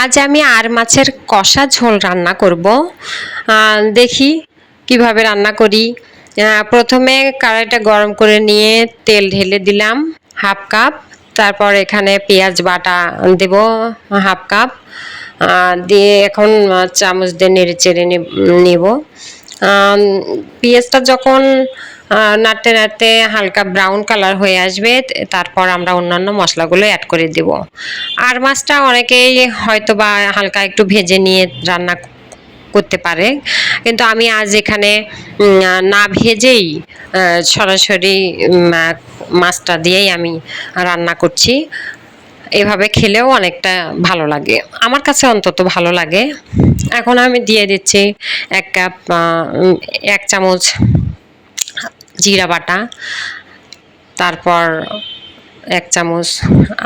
আজ আমি আর মাছের কষা ঝোল রান্না করব। দেখি কীভাবে রান্না করি। প্রথমে কড়াইটা গরম করে নিয়ে তেল ঢেলে দিলাম, হাফ কাপ। তারপর এখানে পেঁয়াজ বাটা দেব, হাফ কাপ। দিয়ে এখন চামচ দিয়ে নেড়ে চেড়ে নেব। পেঁয়াজটা যখন নাড়তে নাড়তে হালকা ব্রাউন কালার হয়ে আসবে তারপর আমরা অন্যান্য মশলাগুলো অ্যাড করে দেব। আর মাছটা অনেকেই হয়তো বা হালকা একটু ভেজে নিয়ে রান্না করতে পারে, কিন্তু আমি আজ এখানে না ভেজেই সরাসরি মাছটা দিয়েই আমি রান্না করছি। এভাবে খেলেও অনেকটা ভালো লাগে। আমার কাছে অন্তত ভালো লাগে। এখন আমি দিয়ে দিচ্ছি এক কাপ এক চামচ জিরা বাটা, তারপর এক চামচ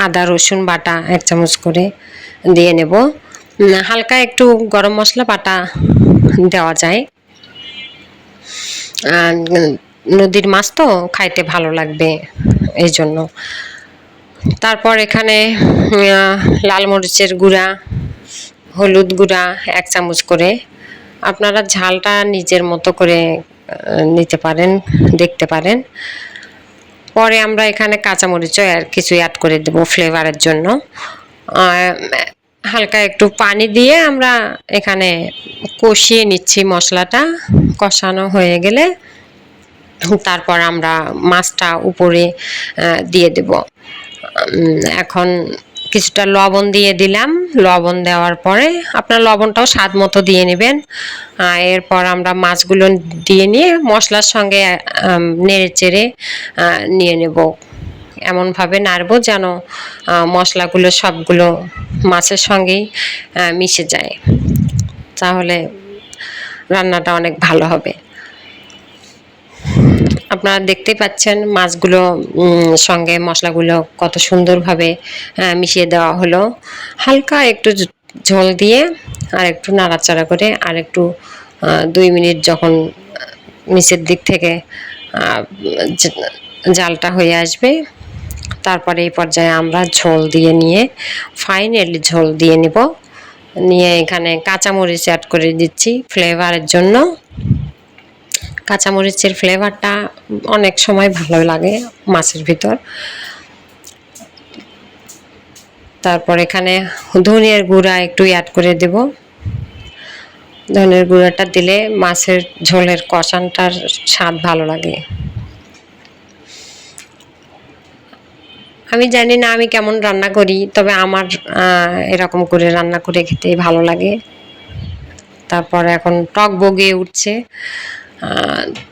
আদা রসুন বাটা এক চামচ করে দিয়ে নেব। হালকা একটু গরম মশলা বাটা দেওয়া যায়। নদীর মাছ তো খাইতে ভালো লাগবে এই জন্য তারপর এখানে লাল মরিচের গুঁড়া, হলুদ গুঁড়া এক চামচ করে। আপনারা ঝালটা নিজের মতো করে নিতে পারেন, দেখতে পারেন। পরে আমরা এখানে কাঁচামরিচও আর কিছু অ্যাড করে দেবো ফ্লেভারের জন্য। হালকা একটু পানি দিয়ে আমরা এখানে কষিয়ে নিচ্ছি মশলাটা। কষানো হয়ে গেলে তারপর আমরা মাছটা উপরে দিয়ে দেব। এখন কিছুটা লবণ দিয়ে দিলাম। লবণ দেওয়ার পরে আপনার লবণটাও স্বাদ মতো দিয়ে নেবেন। এরপর আমরা মাছগুলো দিয়ে নিয়ে মশলার সঙ্গে নেড়ে চেড়ে নিয়ে নেব। এমনভাবে নাড়বো যেন মশলাগুলো সবগুলো মাছের সঙ্গেই মিশে যায়। তাহলে রান্নাটা অনেক ভালো হবে। আপনারা দেখতেই পাচ্ছেন মাছগুলো সঙ্গে মশলাগুলো কত সুন্দরভাবে মিশিয়ে দেওয়া হলো। হালকা একটু ঝোল দিয়ে আর একটু নাড়াচাড়া করে আর একটু দুই মিনিট যখন নিচের দিক থেকে জালটা হয়ে আসবে, তারপরে এই পর্যায়ে আমরা ঝোল দিয়ে নিয়ে ফাইনালি ঝোল দিয়ে নিব। নিয়ে এখানে কাঁচামরিচ অ্যাড করে দিচ্ছি ফ্লেভারের জন্য। কাঁচামরিচের ফ্লেভারটা অনেক সময় ভালো লাগে মাছের ভিতর। তারপর এখানে ধনিয়ার গুঁড়া একটু অ্যাড করে দেব। ধনিয়ার গুঁড়াটা দিলে মাছের ঝোলের কষানটার স্বাদ ভালো লাগে। আমি জানি না আমি কেমন রান্না করি, তবে আমার এরকম করে রান্না করে খেতেই ভালো লাগে। তারপর এখন টক বগিয়ে উঠছে।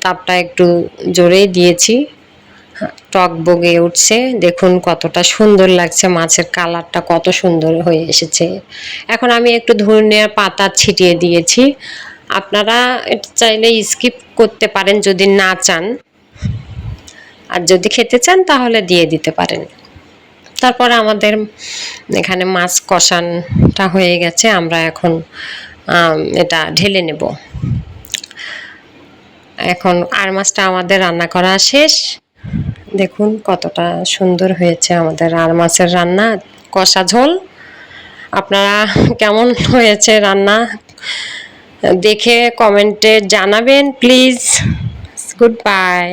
তাপটা একটু জোরেই দিয়েছি। টক বগে উঠছে। দেখুন কতটা সুন্দর লাগছে মাছের কালারটা, কত সুন্দর হয়ে এসেছে। এখন আমি একটু ধনিয়া পাতা ছিটিয়ে দিয়েছি। আপনারা এটা চাইলে স্কিপ করতে পারেন যদি না চান। আর যদি খেতে চান তাহলে দিয়ে দিতে পারেন। তারপরে আমাদের এখানে মাছ কষানটা হয়ে গেছে। আমরা এখন এটা ঢেলে নেব। এখন আর মাছটা আমাদের রান্না করা শেষ। দেখুন কতটা সুন্দর হয়েছে আমাদের আর মাছের রান্না, কষা ঝোল। আপনারা কেমন হয়েছে রান্না দেখে কমেন্টে জানাবেন, প্লিজ। Good bye.